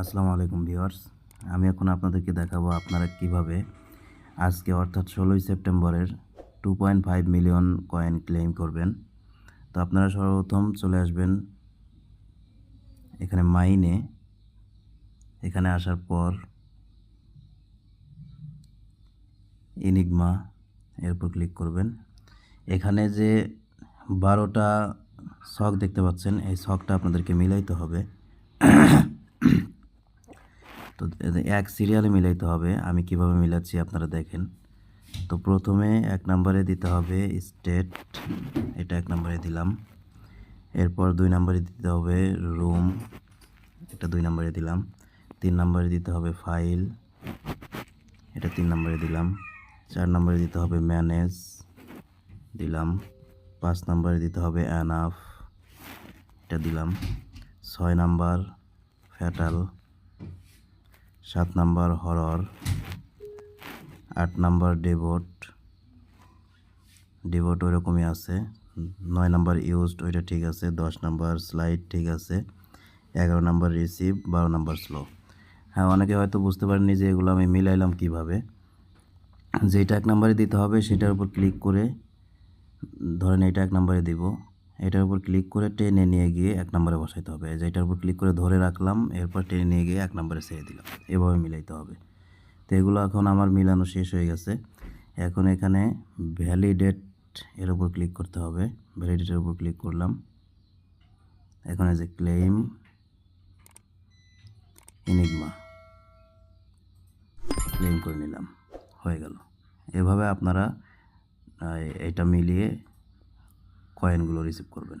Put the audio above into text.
আসসালামু আলাইকুম ভিউয়ার্স। আমি এখন আপনাদেরকে দেখাবো আপনারা কীভাবে আজকে, অর্থাৎ ষোলোই সেপ্টেম্বরের two point five million coin claim করবেন। তো আপনারা সর্বপ্রথম চলে আসবেন এখানে মাইনে। এখানে আসার পর ইনিগমা এর উপর ক্লিক করবেন। এখানে যে বারোটা শখ দেখতে পাচ্ছেন, এই শখটা আপনাদেরকে মিলাইতে হবে। তো এক সিরিয়ালে মিলাইতে হবে। আমি কীভাবে মিলাচ্ছি আপনারা দেখেন। তো প্রথমে এক নম্বরে দিতে হবে স্টেট এটা এক নম্বরে দিলাম। এরপর দুই নম্বরে দিতে হবে রুম এটা দুই নম্বরে দিলাম। তিন নম্বরে দিতে হবে ফাইল এটা তিন নম্বরে দিলাম। চার নম্বরে দিতে হবে ম্যানেজ দিলাম। পাঁচ নম্বরে দিতে হবে অ্যানাফ এটা দিলাম। ছয় নাম্বার ফ্যাটাল সাত নাম্বার হরর, আট নাম্বার ডেভোট ডেভোট ওইরকমই আছে। নয় নাম্বার ইউজড, ওইটা ঠিক আছে। দশ নাম্বার স্লাইড ঠিক আছে। এগারো নাম্বার রিসিভ, বারো নাম্বার স্লো। হ্যাঁ অনেকে হয়তো বুঝতে পারেননি যে এগুলো আমি মিলাইলাম কীভাবে। যেটা এক নম্বরে দিতে হবে, সেটার উপর ক্লিক করে ধরেন এটা এক নম্বরে দিব। এটার উপর ক্লিক করে টেনে নিয়ে গিয়ে এক নম্বরে বসাইতে হবে। যে এটার উপর ক্লিক করে ধরে রাখলাম, এরপর টেনে নিয়ে গিয়ে এক নম্বরে ছেড়ে দিলাম। এভাবে মিলাইতে হবে। তো এগুলো এখন আমার মিলানো শেষ হয়ে গেছে। এখন এখানে ভ্যালিডেট এর উপর ক্লিক করতে হবে। ভ্যালিডেটের উপর ক্লিক করলাম। এখন যে ক্লেম ইনিগমা ক্লেম করে নিলাম। হয়ে গেল। এভাবে আপনারা এটা মিলিয়ে কয়েনগুলো রিসিভ করবেন।